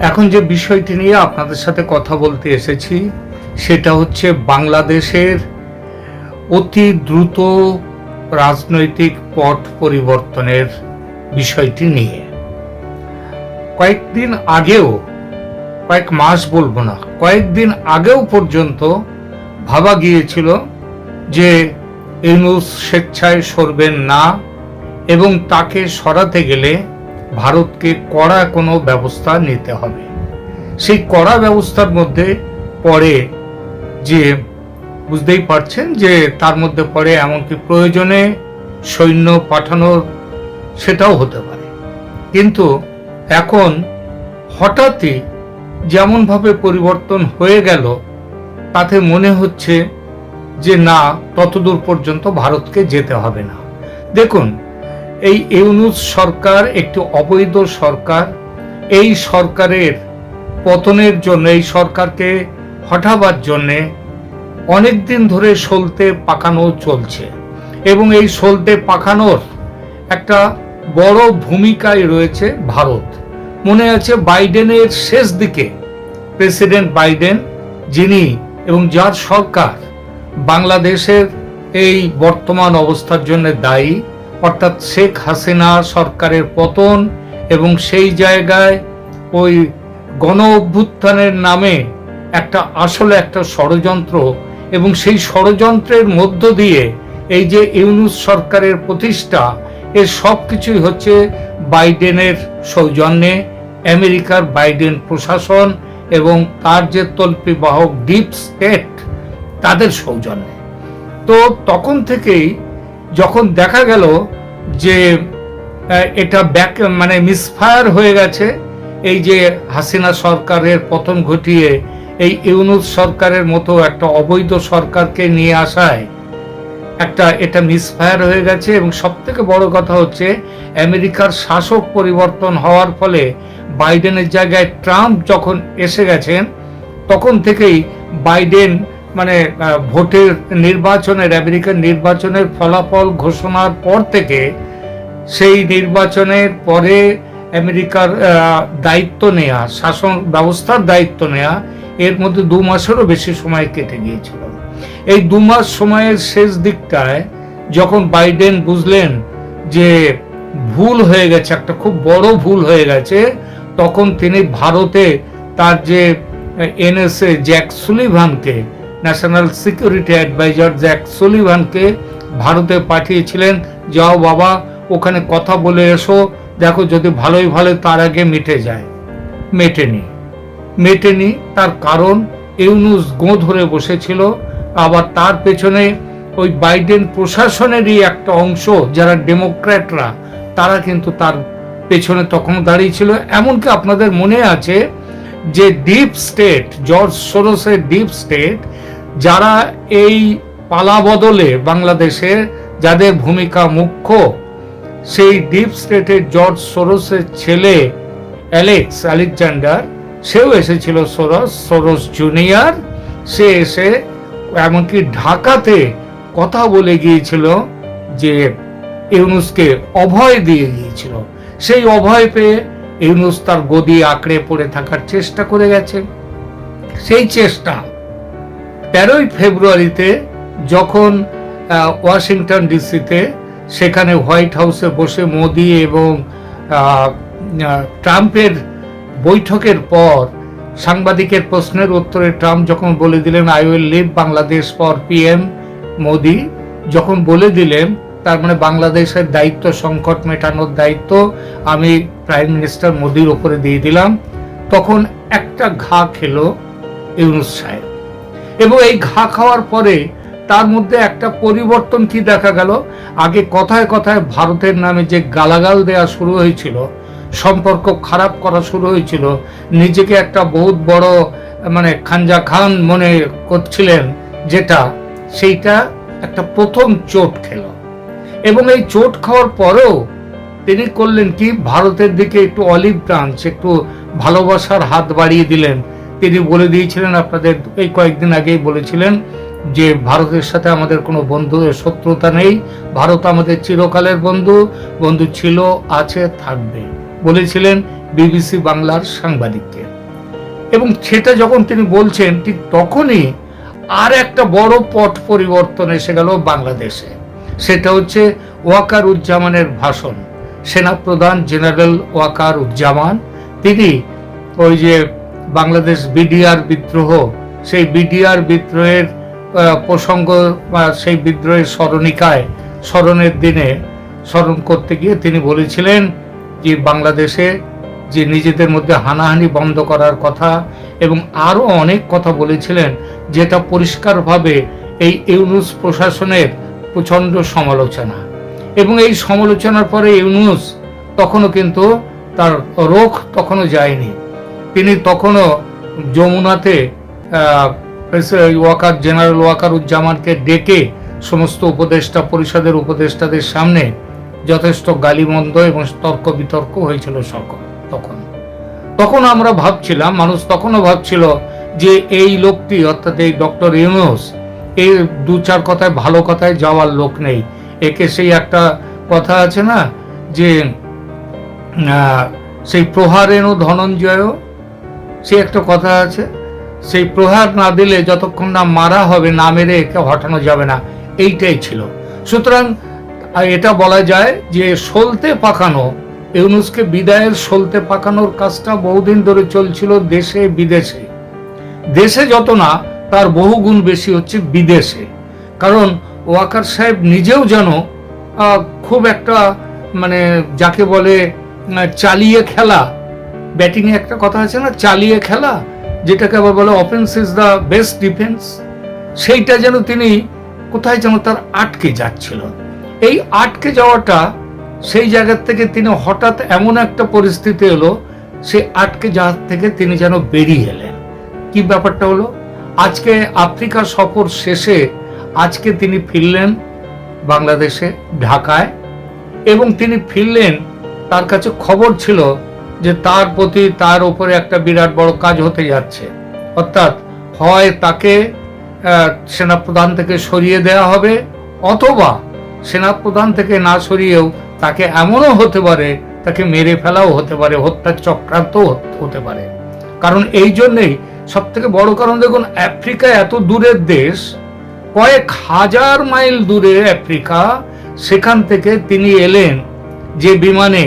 এখন যে বিষয়টি নিয়ে আপনাদের সাথে কথা বলতে এসেছি, সেটা হচ্ছে বাংলাদেশের অতি দ্রুত রাজনৈতিক পট পরিবর্তনের বিষয়টি নিয়ে। কয়েকদিন আগেও, কয়েক মাস বলব না, কয়েকদিন আগেও পর্যন্ত ভাবা গিয়েছিল যে ইউনুস স্বেচ্ছায় সরবেন না এবং তাকে সরাতে গেলে ভারতকে কড়া কোনো ব্যবস্থা নিতে হবে। সেই কড়া ব্যবস্থার মধ্যে পড়ে যে, বুঝতেই পারছেন যে, তার মধ্যে পড়ে এমনকি প্রয়োজনে সৈন্য পাঠানোর সেটাও হতে পারে। কিন্তু এখন হঠাৎই যেমনভাবে পরিবর্তন হয়ে গেল, তাতে মনে হচ্ছে যে না, ততদূর পর্যন্ত ভারতকে যেতে হবে না। দেখুন এই ইউনুস সরকার একটি অবৈধ সরকার। এই সরকারের পতনের জন্য, এই সরকারকে হটাবার জন্যে অনেক দিন ধরে সলতে পাকানো চলছে এবং এই সলতে পাকানোর একটা বড় ভূমিকায় রয়েছে ভারত। মনে আছে বাইডেনের শেষ দিকে প্রেসিডেন্ট বাইডেন, যিনি এবং যার সরকার বাংলাদেশের এই বর্তমান অবস্থার জন্য দায়ী। অর্থাৎ শেখ হাসিনা সরকারের পতন এবং সেই জায়গায় ওই গণ অভ্যুত্থানের নামে একটা আসলে একটা ষড়যন্ত্র এবং সেই ষড়যন্ত্রের মধ্য দিয়ে এই যে ইউনুস সরকারের প্রতিষ্ঠা, এর সব কিছুই হচ্ছে বাইডেনের সৌজন্যে। আমেরিকার বাইডেন প্রশাসন এবং তার যে তল্পি বাহক ডিপ স্টেট, তাদের সৌজন্যে। তো তখন থেকেই যখন দেখা গেল যে এটা ব্যাক মানে মিসফায়ার হয়ে গেছে, এই যে হাসিনা সরকারের পতন ঘটিয়ে, এই ইউনুস সরকারের মতো একটা অবৈধ সরকারকে নিয়ে আসায় একটা, এটা মিসফায়ার হয়ে গেছে এবং সব থেকে বড় কথা হচ্ছে, আমেরিকার শাসক পরিবর্তন হওয়ার ফলে বাইডেনের জায়গায় ট্রাম্প যখন এসে গেছেন, তখন থেকেই বাইডেন মানে ভোটের নির্বাচনের, আমেরিকার নির্বাচনের ফলাফল ঘোষণার পর থেকে সেই নির্বাচনের পরে আমেরিকার দায়িত্ব নেয়া, শাসন ব্যবস্থার দায়িত্ব নেয়া, এর মধ্যে দু মাসেরও বেশি সময় কেটে গিয়েছিল। এই দু মাস সময়ের শেষ দিকটায় যখন বাইডেন বুঝলেন যে ভুল হয়ে গেছে, একটা খুব বড় ভুল হয়ে গেছে, তখন তিনি ভারতে তার যে এনএসএ জ্যাক সুলিভানকে ন্যাশনাল সিকিউরিটি অ্যাডভাইজার জ্যাক সুলিভানকে ভারতে পাঠিয়েছিলেন। যাও বাবা, ওখানে কথা বলে এসো। দেখো যদি ভালোই ভালো তার আগে মিটে যায়। মেটেনি। মেটেনি তার কারণ ইউনুস গো ধরে বসেছিল। আবার তার পেছনে ওই বাইডেন প্রশাসনেরই একটা অংশ, যারা ডেমোক্র্যাটরা, তারা কিন্তু তার পেছনে তখন দাঁড়িয়েছিল এমনকি আপনাদের মনে আছে যে ডিপ স্টেট, জর্জ সোরসের ডিপ স্টেট যারা এই পালা বদলে বাংলাদেশে যাদের ভূমিকা মুখ্য, সেই ডিপ স্টেটের জর্জ সোরসের ছেলে অ্যালেক্স আলেকজান্ডার, সেও এসেছিল সোরস সোরস জুনিয়র। সে এসে এমনকি ঢাকাতে কথা বলে গিয়েছিল যে ইউনুসকে অভয় দিয়ে গিয়েছিল। সেই অভয় পেয়ে ইউনুস তার গদি আঁকড়ে পড়ে থাকার চেষ্টা করে গেছে সেই চেষ্টা তেরোই ফেব্রুয়ারিতে যখন ওয়াশিংটন ডিসিতে সেখানে হোয়াইট হাউসে বসে মোদি এবং ট্রাম্পের বৈঠকের পর সাংবাদিকের প্রশ্নের উত্তরে ট্রাম্প যখন বলে দিলেন I will leave Bangladesh for PM Modi যখন বলে দিলেন, তার মানে বাংলাদেশের দায়িত্ব, সংকট মেটানোর দায়িত্ব আমি প্রাইম মিনিস্টার মোদির ওপরে দিয়ে দিলাম, তখন একটা ঘা খেলো ইউনুস সাহেব। এবং এই ঘা খাওয়ার পরে তার মধ্যে একটা পরিবর্তন কি দেখা গেল? আগে কথায় কথায় ভারতের নামে যে গালাগাল দেয়া শুরু হয়েছিল, সম্পর্ক খারাপ করা শুরু হয়েছিল, নিজেকে একটা বহুত বড় মানে খানজা খান মনে করছিলেন যেটা, সেইটা একটা প্রথম চোট খেল। এবং এই চোট খাওয়ার পরেও তিনি করলেন কি, ভারতের দিকে একটু অলিভ ব্রাঞ্চ, একটু ভালোবাসার হাত বাড়িয়ে দিলেন। তিনি বলে দিয়েছিলেন, আপনাদের এই কয়েকদিন আগেই বলেছিলেন যে, ভারতের সাথে আমাদের কোনো বন্ধু শত্রুতা নেই। ভারত আমাদের চিরকালের বন্ধু বন্ধু ছিল, আছে, থাকবে। বলেছিলেন বিবিসি বাংলার সাংবাদিককে। এবং সেটা যখন তিনি বলছেন, ঠিক তখনই আর একটা বড় পট পরিবর্তন এসে গেল বাংলাদেশে। সেটা হচ্ছে ওয়াকার উজ্জামানের ভাষণ। সেনাপ্রধান জেনারেল ওয়াকার উজ্জামান তিনি ওই যে বাংলাদেশ বিডিআর বিদ্রোহ, সেই বিডিআর বিদ্রোহের প্রসঙ্গ, বা সেই বিদ্রোহের স্মরণিকায়, স্মরণের দিনে স্মরণ করতে গিয়ে তিনি বলেছিলেন যে বাংলাদেশে যে নিজেদের মধ্যে হানাহানি বন্ধ করার কথা এবং আরও অনেক কথা বলেছিলেন যেটা পরিষ্কারভাবে এই ইউনুস প্রশাসনের প্রচণ্ড সমালোচনা। এবং এই সমালোচনার পরে ইউনুস তখনও কিন্তু তার রোখ তখনও যায়নি। তিনি তখনও যমুনাতে ওয়াকার, জেনারেল ওয়াকার উজ্জামানকে ডেকে সমস্ত উপদেষ্টা, পরিষদের উপদেষ্টাদের সামনে যথেষ্ট গালিমন্দ এবং তর্ক বিতর্ক হয়েছিল সকল তখন। তখন আমরা ভাবছিলাম, মানুষ তখনও ভাবছিল যে এই লোকটি, অর্থাৎ এই ডক্টর ইউনুস এই দু চার কথায় ভালো কথায় যাওয়ার লোক নেই। একে সেই একটা কথা আছে না, যে সেই প্রহারেণ ধনঞ্জয় সে একটা কথা আছে, সেই প্রহার না দিলে যতক্ষণ না মারা হবে না মেরে একে হটানো যাবে না, এইটাই ছিল। সুতরাং এটা বলা যায় যে সলতে পাকানো, ইউনুসকে বিদায়ের সলতে পাকানোর কাজটা বহুদিন ধরে চলছিল দেশে বিদেশে। দেশে যত না, তার বহুগুণ বেশি হচ্ছে বিদেশে। কারণ, ওয়াকার সাহেব নিজেও যেন খুব একটা মানে যাকে বলে চালিয়ে খেলা ব্যাটিংয়ে একটা কথা আছে না, চালিয়ে খেলা, যেটাকে আবার বলে offence is the best defence সেইটা যেন তিনি কোথায় যেন তার আটকে যাচ্ছিল। এই আটকে যাওয়াটা সেই জায়গার থেকে তিনি হঠাৎ এমন একটা পরিস্থিতি এলো, সে আটকে যাওয়ার থেকে তিনি যেন বেরিয়ে এলেন। কি ব্যাপারটা হলো? আজকে আফ্রিকা সফর শেষে আজকে তিনি ফিরলেন বাংলাদেশে, ঢাকায়, এবং তিনি ফিরলেন, তার কাছে খবর ছিল যে তার প্রতি তার উপরে একটা বিরাট বড় কাজ হতে যাচ্ছে। অর্থাৎ হয় তাকে সেনাপ্রধান থেকে সরিয়ে দেওয়া হবে, অথবা সেনাপ্রধান থেকে না সরিয়েও তাকে এমনও হতে পারে, তাকে মেরে ফেলাও হতে পারে, হত্যার চক্রান্ত হতে পারে। কারণ এই জন্যেই সব থেকে বড় কারণ দেখুন, আফ্রিকা এত দূরের দেশ, কয়েক হাজার মাইল দূরে আফ্রিকা, সেখান থেকে তিনি এলেন যে বিমানে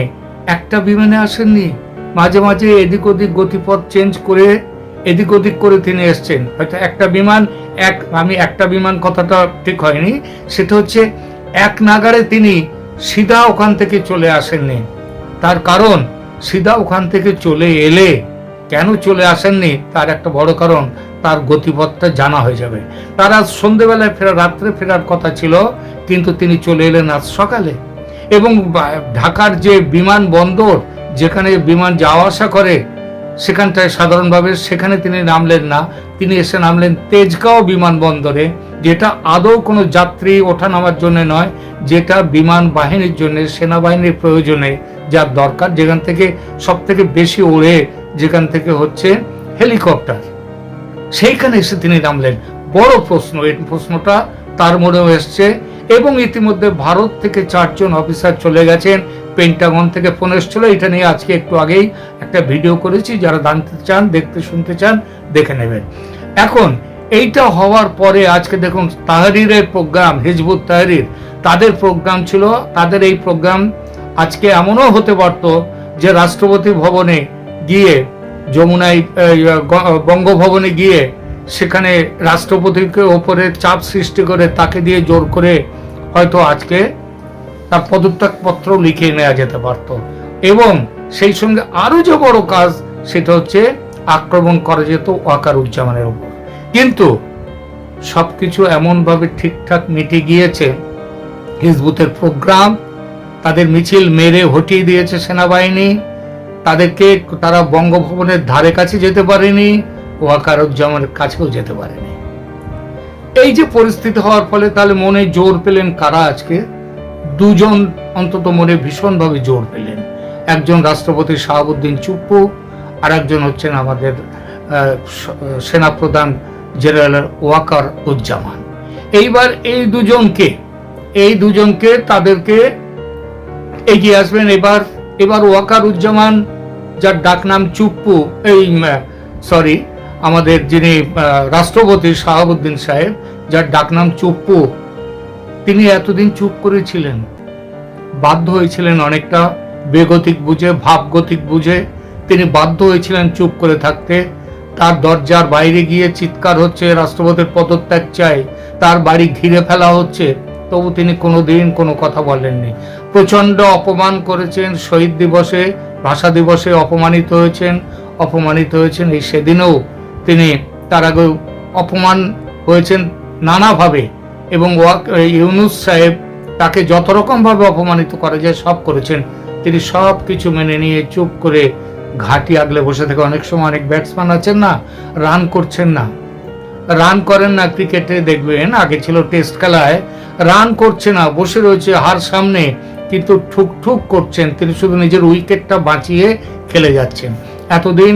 একটা বিমানে আসেননি। মাঝে মাঝে এদিক ওদিক গতিপথ চেঞ্জ করে, এদিক ওদিক করে তিনি এসছেন। হয়তো একটা বিমান, এক আমি একটা বিমান কথাটা ঠিক হয়নি। সেটা হচ্ছে এক নাগারে তিনি সিধা ওখান থেকে চলে আসেননি। তার কারণ, সিধা ওখান থেকে চলে এলে কেন চলে আসেননি? তার একটা বড় কারণ, তার গতিপথটা জানা হয়ে যাবে। তার আজ সন্ধেবেলায় ফেরা, রাত্রে ফেরার কথা ছিল, কিন্তু তিনি চলে এলেন আজ সকালে। এবং ঢাকার যে বিমান বন্দর, যেখানে বিমান যাওয়া আসা করে, সেখানটায় সাধারণভাবে সেখানে তিনি নামলেন না। তিনি এসে নামলেন তেজগাঁও বিমানবন্দরে যেটা আদৌ কোনো যাত্রী ওঠা নামার জন্য নয়, যেটা বিমান বাহিনীর জন্য, সেনাবাহিনীর প্রয়োজনে যার দরকার। যেখান থেকে সব থেকে বেশি ওড়ে, যেখান থেকে হচ্ছে হেলিকপ্টার। সেইখানে এসে তিনি নামলেন। বড় প্রশ্ন, এই প্রশ্নটা তার মনেও এসছে। এবং ইতিমধ্যে ভারত থেকে চারজন অফিসার চলে গেছেন। পেন্টাগন থেকে ফোন এসেছিল, এটা নিয়ে আজকে একটু আগেই একটা ভিডিও করেছি। যারা জানতে চান, দেখতে শুনতে চান, দেখে নেবেন। এখন, এইটা হওয়ার পরে আজকে দেখুন, তাহারিরের প্রোগ্রাম, হিজবুত তাহারির। তাদের প্রোগ্রাম ছিল, তাদের এই প্রোগ্রাম আজকে এমনও হতে পারত যে রাষ্ট্রপতি ভবনে গিয়ে, যমুনায় বঙ্গভবনে গিয়ে সেখানে রাষ্ট্রপতিকে ওপরে চাপ সৃষ্টি করে তাকে দিয়ে জোর করে হয়তো আজকে তার পদত্যাগ পত্র লিখে নেওয়া যেতে পারত। এবং সেই সঙ্গে আরও যে বড় কাজ, সেটা হচ্ছে আক্রমণ করা যেত ওয়াকার উজ্জামানের উপর কিন্তু সবকিছু এমনভাবে ঠিকঠাক মিটে গিয়েছে, হিজবুতের প্রোগ্রাম, তাদের মিছিল মেরে হটিয়ে দিয়েছে সেনাবাহিনী, তাদেরকে তারা বঙ্গভবনের ধারে কাছে যেতে পারেনি ওয়াকারুজ্জামানের কাছেও যেতে পারেনি। এই যে পরিস্থিতি হওয়ার ফলে তাহলে মনে জোর পেলেন কারা আজকে? দুজন অন্তত মনে ভীষণভাবে জোর পেলেন। একজন রাষ্ট্রপতি শাহাবুদ্দিন চুপ্পু, আর একজন হচ্ছেন আমাদের সেনাপ্রধান জেনারেল ওয়াকার উজ্জামান এইবার এই দুজনকে এই দুজনকে তাদেরকে এগিয়ে আসবেন। এবার এবার ওয়াকারুজ্জামান, যার ডাকনাম চুপ্পু, এই সরি আমাদের যিনি রাষ্ট্রপতি শাহাবুদ্দিন সাহেব, যার ডাকনাম চুপ্পু, তিনি এতদিন চুপ করেছিলেন। বাধ্য হয়েছিলেন অনেকটা বেগতিক বুঝে, ভাবগতিক বুঝে। তিনি বাধ্য হয়েছিলেন চুপ করে থাকতে। তার দরজার বাইরে গিয়ে চিৎকার হচ্ছে, রাষ্ট্রপতির পদত্যাগ চাই, তার বাড়ি ঘিরে ফেলা হচ্ছে। তবু তিনি কোনোদিন কোনো কথা বলেননি। প্রচণ্ড অপমান করেছেন, শহীদ দিবসে, ভাষা দিবসে অপমানিত হয়েছেন অপমানিত হয়েছেন। এই সেদিনেও তিনি তার আগে অপমান হয়েছেন নানাভাবে এবং ইউনুস সাহেব তাকে যত রকমভাবে অপমানিত করা যায় সব করেছেন। তিনি সব কিছু মেনে নিয়ে চুপ করে ঘাটি আগলে বসে থেকে। অনেক সময় অনেক ব্যাটসম্যান আছেন না রান করছেন না। রান করেন না ক্রিকেটে দেখবেন, আগে ছিল টেস্ট খেলায়। রান করছে না, বসে রয়েছে হার সামনে, কিন্তু ঠুক ঠুক করছেন। তিনি শুধু নিজের উইকেটটা বাঁচিয়ে খেলে যাচ্ছেন। এতদিন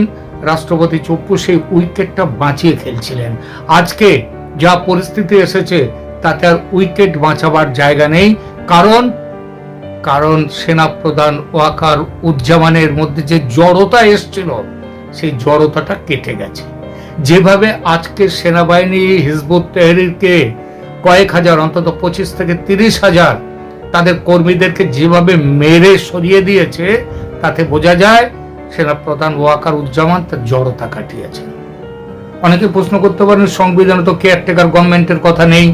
রাষ্ট্রপতি চুপ্পু সেই উইকেটটা বাঁচিয়ে খেলছিলেন। আজকে যা পরিস্থিতি এসেছে, তাতে আর উইকেট বাঁচাবার জায়গা নেই। কারণ কারণ সেনাপ্রধান ওয়াকার উজ্জামানের মধ্যে যে জড়তা এসছিল, সেই জড়তাটা কেটে গেছে। যেভাবে আজকে সেনাবাহিনী হিজবুত তেহরিরকে কয়েক হাজার, অন্তত পঁচিশ থেকে তিরিশ হাজার তাদের কর্মীদেরকে যেভাবে মেরে সরিয়ে দিয়েছে, তাতে বোঝা যায় সেনাপ্রধান ওয়াকার উজ্জামান তার জড়তা কাটিয়েছে অনেকে প্রশ্ন করতে পারেন, সংবিধানে তো কেয়ারটেকার গভর্নমেন্টের কথা নেই,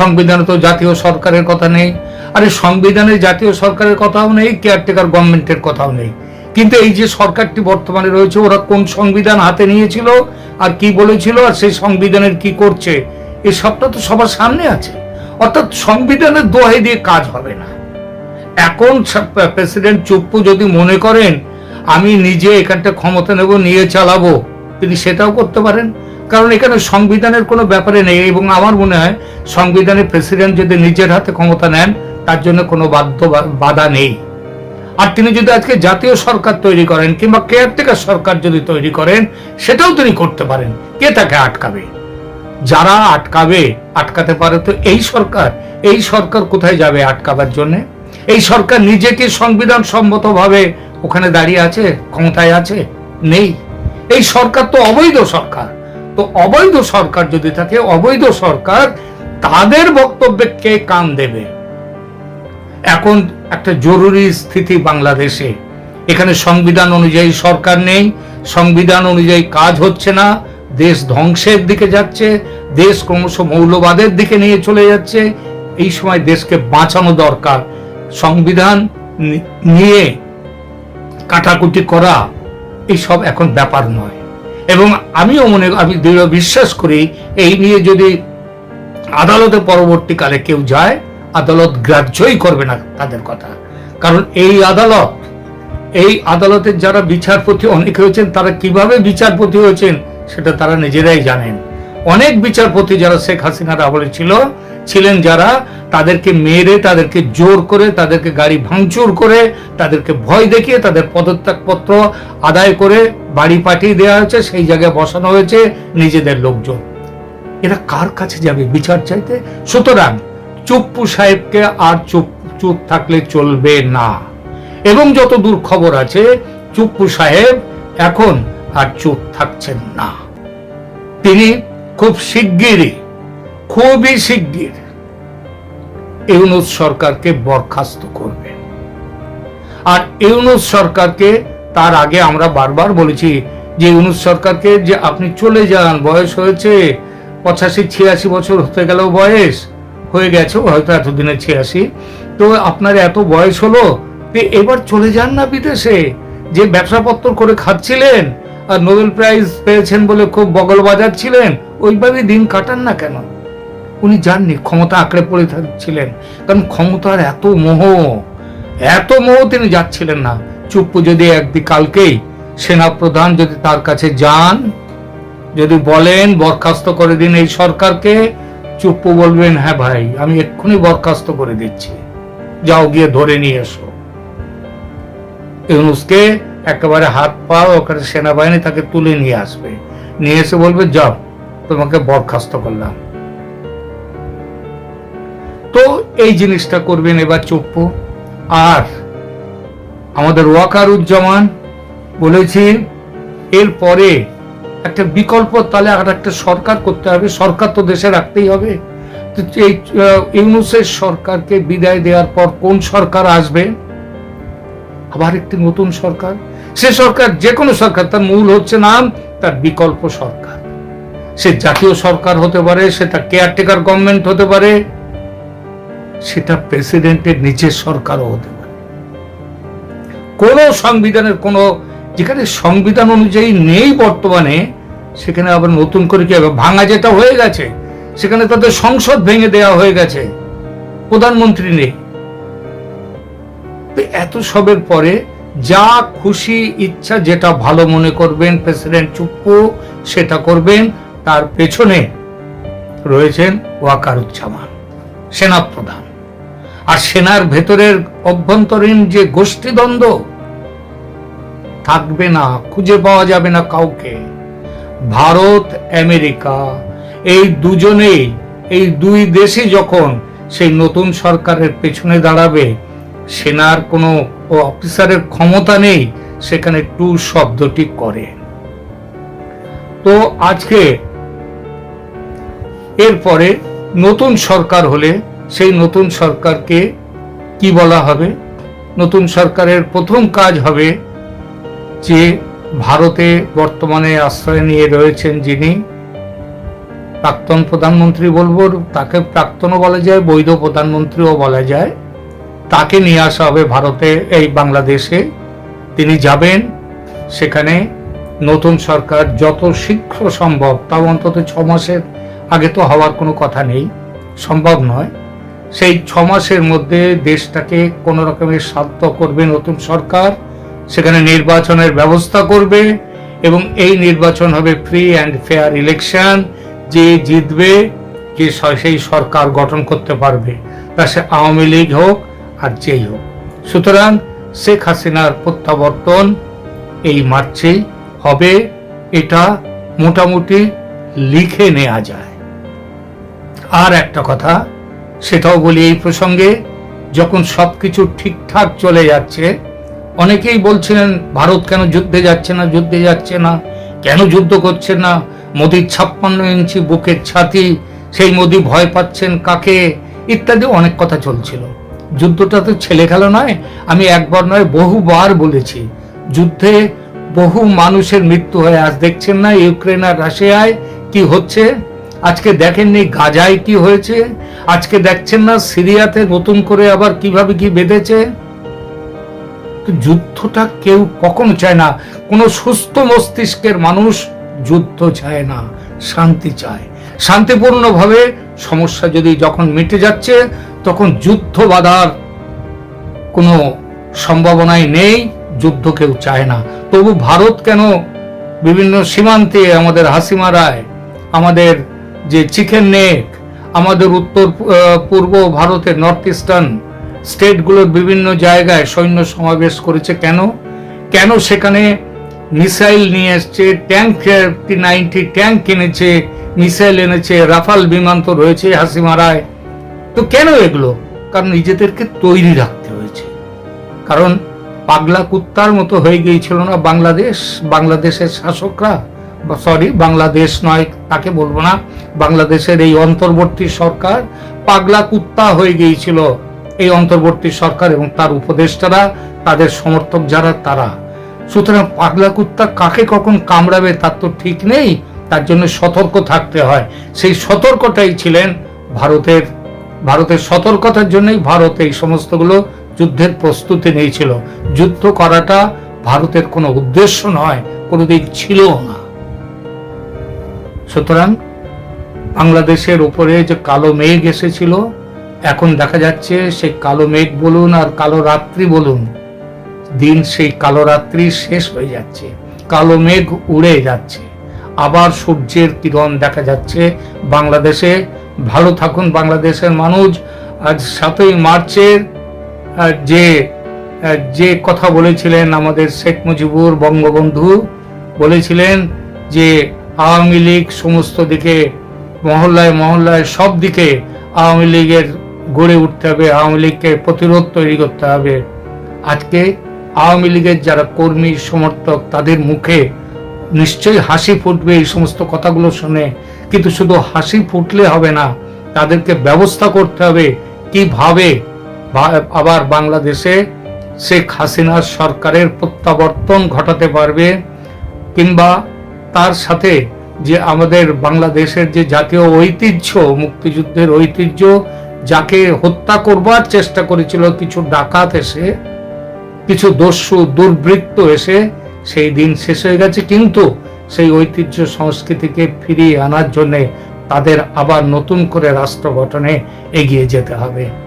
সংবিধানে তো জাতীয় সরকারের কথা নেই। আরে সংবিধানে জাতীয় সরকারের কথাও নেই কেয়ারটেকার গভর্নমেন্টের কথাও নেই। কিন্তু এই যে সরকারটি বর্তমানে রয়েছে, ওরা কোন সংবিধান হাতে নিয়েছিল, আর কি বলেছিল, আর সেই সংবিধানের কি করছে এই সবটা তো সবার সামনে আছে। অর্থাৎ সংবিধানের দোহাই দিয়ে কাজ হবে না। এখন প্রেসিডেন্ট চুপ্পু যদি মনে করেন আমি নিজে এখানটা ক্ষমতা নেব, নিয়ে চালাবো। তিনি সেটাও করতে পারেন। কারণ এখানে সংবিধানের কোনো ব্যাপারে নেই এবং আমার মনে হয় সংবিধানে প্রেসিডেন্ট যদি নিজের হাতে ক্ষমতা নেন, তার জন্য কোনো বাধ্য বাধা নেই। আর তিনি যদি আজকে জাতীয় সরকার তৈরি করেন কিংবা কেয়ারটেকার সরকার যদি তৈরি করেন, সেটাও তিনি করতে পারেন। কে তাকে আটকাবে? যারা আটকাবে, আটকাতে পারে তো এই সরকার। এই সরকার কোথায় যাবে আটকাবার জন্য? এই সরকার নিজেকে সংবিধান সম্মতভাবে ওখানে দাঁড়িয়ে আছে, ক্ষমতায় আছে, নেই। এই সরকার তো অবৈধ সরকার। তো অবৈধ সরকার যদি থাকে, অবৈধ সরকার তাদের বক্তব্যে কে কান দেবে? এখন একটা জরুরি স্থিতি বাংলাদেশে। এখানে সংবিধান অনুযায়ী সরকার নেই, সংবিধান অনুযায়ী কাজ হচ্ছে না, দেশ ধ্বংসের দিকে যাচ্ছে, দেশ ক্রমশ মৌলবাদের দিকে নিয়ে চলে যাচ্ছে। এই সময় দেশকে বাঁচানো দরকার। সংবিধান নিয়ে কাটাকুটি করা এইসব এখন ব্যাপার নয়। এবং আমিও মনে, আমি দৃঢ় বিশ্বাস করি, এই নিয়ে যদি আদালতে পরবর্তীকালে কেউ যায়, আদালত গ্রাহ্যই করবে না তাদের কথা। কারণ এই আদালত, এই আদালতের যারা বিচারপতি অনেকে হয়েছেন, তারা কীভাবে বিচারপতি হয়েছেন, সেটা তারা নিজেরাই জানেন। অনেক বিচারপতি যারা শেখ হাসিনার আমলে ছিল ছিলেন যারা তাদেরকে মেরে, তাদেরকে জোর করে, তাদেরকে গাড়ি ভাঙচুর করে, তাদেরকে ভয় দেখিয়ে তাদের পদত্যাগপত্র আদায় করে বাড়ি পাঠিয়ে দেওয়া হয়েছে, সেই জায়গায় বসানো হয়েছে নিজেদের লোকজন। এরা কার কাছে যাবে বিচার চাইতে? সুতরাং চুপ্পু সাহেবকে আর চুপ চুপ থাকলে চলবে না। এবং যত দূর খবর আছে, চুপ্পু সাহেব এখন আর চুপ থাকছেন না। তিনি খুব শিগগিরই খুবই শিগগির ইউনুস সরকারকে বরখাস্ত করবে। আর ইউনুস সরকারকে তার আগে আমরা বারবার বলেছি যে ইউনুস সরকারকে যে আপনি চলে যান, বয়স হয়েছে, পঁচাশি, ছিয়াশি বছর হতে গেলেও বয়স, হয়ে গেছে, হয়তো এতদিনে ছিয়াশি, তো আপনার এত বয়স হলো, তো এবার চলে যান না বিদেশে, যে ব্যবসাপত্র করে খাচ্ছিলেন, আর নোবেল প্রাইজ পেয়েছেন বলে খুব বগল বাজাচ্ছিলেন, ওইভাবে দিন কাটান না কেন? উনি যাননি, ক্ষমতা আঁকড়ে পড়ে থাকছিলেন কারণ ক্ষমতার এত মোহ এত মোহ তিনি যাচ্ছিলেন না। চুপ্পু যদি একদিন কালকেই সেনাপ্রধান যদি তার কাছে যান, যদি বলেন বরখাস্ত করে দিন এই সরকারকে, চুপ্পু বলবেন হ্যাঁ ভাই, আমি এক্ষুনি বরখাস্ত করে দিচ্ছি। যাও গিয়ে ধরে নিয়ে এসো। ইউনুসকে একেবারে হাত পা ওখানে সেনাবাহিনী তাকে তুলে নিয়ে আসবে। নিয়ে এসে বলবে, যাও, তোমাকে বরখাস্ত করলাম। তো এই জিনিসটা করবেন এবার চুপ্পু। আর আমাদের ওয়াকারুজ্জামান বলেছি এরপরে একটা বিকল্প তাহলে আর একটা সরকার করতে হবে, সরকার তো দেশে রাখতেই হবে। এই ইউনুসের সরকারকে বিদায় দেওয়ার পর কোন সরকার আসবে? আবার একটি নতুন সরকার। সে সরকার যে কোনো সরকার, তার মূল হচ্ছে নাম, তার বিকল্প সরকার। সে জাতীয় সরকার হতে পারে সেটা কেয়ারটেকার গভর্নমেন্ট হতে পারে সেটা প্রেসিডেন্টের নিচের সরকারও হতে পারে। কোন সংবিধানের কোন, যেখানে সংবিধান অনুযায়ী নেই বর্তমানে, সেখানে আবার নতুন করে কি হবে? ভাঙা যেটা হয়ে গেছে, সেখানে তাদের সংসদ ভেঙে দেওয়া হয়ে গেছে, প্রধানমন্ত্রী নেই। এত সবের পরে যা খুশি, ইচ্ছা, যেটা ভালো মনে করবেন, প্রেসিডেন্ট চুপ্পু সেটা করবেন, তার পেছনে রয়েছেন ওয়াকারুজ্জামান, সেনাপ্রধান। আর সেনার ভেতরের অভ্যন্তরীণ যে গোষ্ঠীদ্বন্দ্ব, থাকবে না, খুঁজে পাওয়া যাবে না কাউকে। ভারত, আমেরিকা, এই দুজনেই, এই দুই দেশে যখন সেই নতুন সরকারের পেছনে দাঁড়াবে, সেনার কোনো অফিসারের ক্ষমতা নেই, সেখানে টু শব্দটি করে। তো আজকে এরপরে নতুন সরকার হলে সেই নতুন সরকারকে কি বলা হবে? নতুন সরকারের প্রথম কাজ হবে যে ভারতে বর্তমানে আশ্রয় নিয়ে রয়েছেন যিনি প্রাক্তন প্রধানমন্ত্রী বলব, তাকে প্রাক্তনও বলা যায়, বৈধ প্রধানমন্ত্রীও বলা যায়। তাকে নিয়ে আসা হবে ভারতে, এই বাংলাদেশে। তিনি যাবেন, সেখানে নতুন সরকার যত শীঘ্র সম্ভব, তাও অন্তত ছ মাসের আগে তো হওয়ার কোনো কথা নেই, সম্ভব নয়। সেই ছ মাসের মধ্যে দেশটাকে কোনো রকমের শান্ত করবে নতুন সরকার, সেখানে নির্বাচনের ব্যবস্থা করবে এবং এই নির্বাচন হবে ফ্রি অ্যান্ড ফেয়ার ইলেকশন যে জিতবে, যে সেই সরকার গঠন করতে পারবে। তা সে আওয়ামী লীগ হোক আর যেই হোক। সুতরাং শেখ হাসিনার প্রত্যাবর্তন এই মার্চেই হবে, এটা মোটামুটি লিখে নেওয়া যায়। আর একটা কথা সেটাও বলি এই প্রসঙ্গে, যখন সবকিছু ঠিকঠাক চলে যাচ্ছে, অনেকেই বলছিলেন, ভারত কেন যুদ্ধে যাচ্ছে না, যুদ্ধে যাচ্ছে না? কেন যুদ্ধ করছে না? মোদির ছাপ্পান্ন ইঞ্চি বুকের ছাতি, সেই মোদি ভয় পাচ্ছেন কাকে? ইত্যাদি অনেক কথা চলছিল। যুদ্ধটা তো ছেলে খেলা নয়, আমি একবার নয়, বহুবার বলেছি। যুদ্ধে বহু মানুষের মৃত্যু হয়, আজ দেখছেন না ইউক্রেন আর রাশিয়ায় কি হচ্ছে? আজকে দেখেননি গাজায় কি হয়েছে? আজকে দেখছেন না সিরিয়াতে নতুন করে আবার কীভাবে কি বেঁধেছে? যুদ্ধটা কেউ কখনো চায় না। কোনো সুস্থ মস্তিষ্কের মানুষ যুদ্ধ চায় না, শান্তি চায়। শান্তিপূর্ণভাবে সমস্যা যদি যখন মিটে যাচ্ছে, তখন যুদ্ধ বাধার কোনো সম্ভাবনাই নেই, যুদ্ধ কেউ চায় না। তবু ভারত কেন বিভিন্ন সীমান্তে আমাদের হাসিমারায়, আমাদের যে চিকেন নেক, আমাদের উত্তর পূর্ব ভারতের নর্থ ইস্টার্ন স্টেটগুলোর বিভিন্ন জায়গায় সৈন্য সমাবেশ করেছে। কেন? কেন সেখানে মিসাইল নিয়ে এসছে, ট্যাঙ্ক নাইনটি ট্যাঙ্ক কিনেছে, মিসাইল এনেছে, রাফাল বিমান তো রয়েছে হাসিমারায়। তো কেন এগুলো? কারণ নিজেদেরকে তৈরি রাখতে হয়েছে। কারণ পাগলা কুত্তার মতো হয়ে গিয়েছিল না বাংলাদেশ? বাংলাদেশের শাসকরা সরি বাংলাদেশ নয়, তাকে বলব না। বাংলাদেশের এই অন্তর্বর্তী সরকার পাগলা কুত্তা হয়ে গিয়েছিল। এই অন্তর্বর্তী সরকার এবং তার উপদেষ্টারা, তাদের সমর্থক যারা, তারা। সুতরাং পাগলা কুত্তা কাকে কখন কামড়াবে তার তো ঠিক নেই, তার জন্য সতর্ক থাকতে হয়। সেই সতর্কটাই ছিলেন ভারতের ভারতের সতর্কতার জন্যই ভারত এই সমস্তগুলো যুদ্ধের প্রস্তুতি নিয়েছিল। যুদ্ধ করাটা ভারতের কোনো উদ্দেশ্য নয়, কোনোদিন ছিল না। সুতরাং বাংলাদেশের উপরে যে কালো মেঘ এসেছিল, এখন দেখা যাচ্ছে সেই কালো মেঘ বলুন আর কালো রাত্রি বলুন, দিন সেই কালো রাত্রি শেষ হয়ে যাচ্ছে, কালো মেঘ উড়ে যাচ্ছে। আবার সূর্যের কিরণ দেখা যাচ্ছে বাংলাদেশে। ভালো থাকুন বাংলাদেশের মানুষ। আজ সাতই মার্চের যে যে কথা বলেছিলেন আমাদের শেখ মুজিবুর বঙ্গবন্ধু, বলেছিলেন যে আওয়ামী লীগ সমস্ত দিকে, মহল্লায় মহল্লায় সব দিকে আওয়ামী লীগের গড়ে উঠতে হবে, আওয়ামী লীগকে প্রতিরোধ তৈরি করতে হবে। আজকে আওয়ামী লীগের যারা কর্মী, সমর্থক, তাদের মুখে নিশ্চয়ই হাসি ফুটবে এই সমস্ত কথাগুলো শুনে। কিন্তু শুধু হাসি ফুটলে হবে না, তাদেরকে ব্যবস্থা করতে হবে কীভাবে। আবার বাংলাদেশে শেখ হাসিনার সরকারের প্রত্যাবর্তন ঘটাতে পারবে কিংবা তার সাথে যে আমাদের বাংলাদেশের যে জাতীয় ঐতিহ্য, মুক্তিযুদ্ধের ঐতিহ্য, যাকে হত্যা করবার চেষ্টা করেছিল কিছু ডাকাত এসে, কিছু দস্যু, দুর্বৃত্ত এসে, সেই দিন শেষ হয়ে গেছে। কিন্তু সেই ঐতিহ্য সংস্কৃতিকে ফিরিয়ে আনার জন্যে তাদের আবার নতুন করে রাষ্ট্র গঠনে এগিয়ে যেতে হবে।